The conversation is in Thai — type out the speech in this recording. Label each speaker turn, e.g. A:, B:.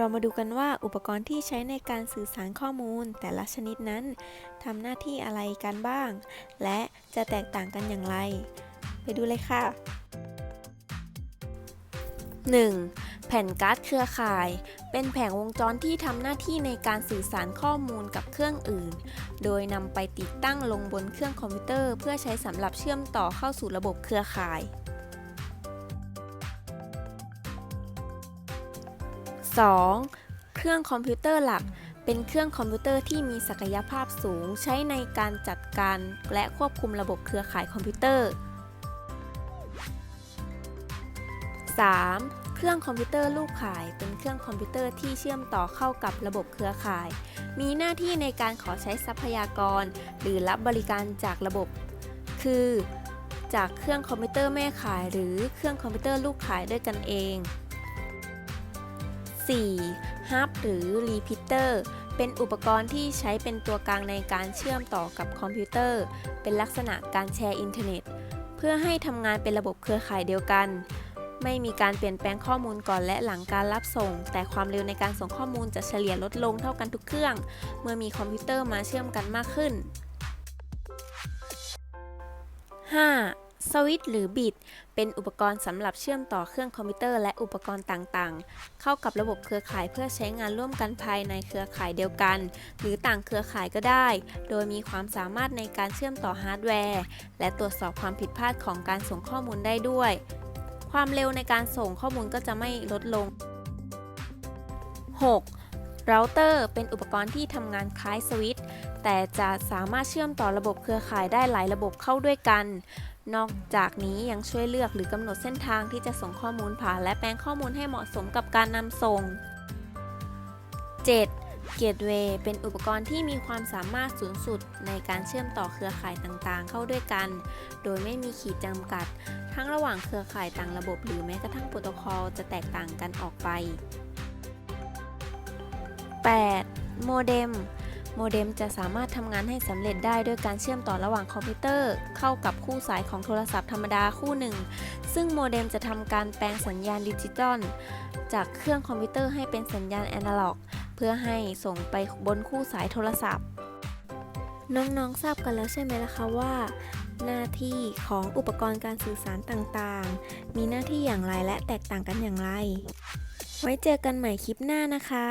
A: เรามาดูกันว่าอุปกรณ์ที่ใช้ในการสื่อสารข้อมูลแต่ละชนิดนั้นทำหน้าที่อะไรกันบ้าง และจะแตกต่างกันอย่างไร ไปดูเลยค่ะ 1. แผ่นการ์ดเครือข่าย เป็นแผงวงจรที่ทำหน้าที่ในการสื่อสารข้อมูลกับเครื่องอื่น โดยนำไปติดตั้งลงบนเครื่องคอมพิวเตอร์ เพื่อใช้สำหรับเชื่อมต่อเข้าสู่ระบบเครือข่าย 2. เครื่องคอมพิวเตอร์หลัก เป็นเครื่องคอมพิวเตอร์ที่มีศักยภาพสูง ใช้ในการจัดการและควบคุมระบบเครือข่ายคอมพิวเตอร์ 3. เครื่องคอมพิวเตอร์ลูกข่ายเป็นเครื่องคอมพิวเตอร์ที่เชื่อมต่อเข้ากับระบบเครือข่าย มีหน้าที่ในการขอใช้ทรัพยากร หรือรับบริการจากระบบ คือ จากเครื่องคอมพิวเตอร์แม่ข่ายหรือเครื่องคอมพิวเตอร์ลูกข่ายด้วยกันเอง 4. ฮับหรือ Repeater เป็นอุปกรณ์ที่ใช้เป็นตัวกลางในการเชื่อมต่อกับคอมพิวเตอร์ เป็นลักษณะการแชร์อินเทอร์เน็ต เพื่อให้ทำงานเป็นระบบเครือข่ายเดียวกัน ไม่มีการเปลี่ยนแปลงข้อมูลก่อนและหลังการรับส่ง แต่ความเร็วในการส่งข้อมูลจะเฉลี่ยลดลงเท่ากันทุกเครื่อง เมื่อมีคอมพิวเตอร์มาเชื่อมกันมากขึ้น 5. สวิตช์หรือบิตเป็นอุปกรณ์สำหรับเชื่อมต่อเครื่องคอมพิวเตอร์และอุปกรณ์ต่างๆ เข้ากับระบบเครือข่ายเพื่อใช้งานร่วมกันภายในเครือข่ายเดียวกัน หรือต่างเครือข่ายก็ได้ โดยมีความสามารถในการเชื่อมต่อฮาร์ดแวร์ และตรวจสอบความผิดพลาดของการส่งข้อมูลได้ด้วย ความเร็วในการส่งข้อมูลก็จะไม่ลดลง 6. เราเตอร์เป็นอุปกรณ์ที่ทำงานคล้ายสวิตช์แต่จะสามารถเชื่อมต่อระบบเครือข่ายได้หลายระบบเข้าด้วยกัน นอกจากนี้ยังช่วยเลือกหรือกำหนดเส้นทางที่จะส่งข้อมูลผ่าน และแปลงข้อมูลให้เหมาะสมกับการนำส่ง 7. เกตเวย์เป็นอุปกรณ์ที่มีความสามารถสูงสุดในการเชื่อมต่อเครือข่ายต่างๆ เข้าด้วยกัน โดยไม่มีขีดจำกัด ทั้งระหว่างเครือข่ายต่างระบบหรือแม้กระทั่งโปรโตคอลจะแตกต่างกันออกไป 8. โมเด็ม โมเด็มจะสามารถทำงานให้สำเร็จได้ด้วยการเชื่อมต่อระหว่างคอมพิวเตอร์ เข้ากับคู่สายของโทรศัพท์ธรรมดาคู่หนึ่ง ซึ่งโมเด็มจะทำการแปลงสัญญาณดิจิตอลจากเครื่องคอมพิวเตอร์ให้เป็นสัญญาณแอนะล็อก เพื่อให้ส่งไปบนคู่สายโทรศัพท์ น้องๆทราบกันแล้วใช่ไหมล่ะคะว่า หน้าที่ของอุปกรณ์การสื่อสารต่างๆ มีหน้าที่อย่างไรและแตกต่างกันอย่างไร ไว้เจอกันใหม่คลิปหน้านะคะ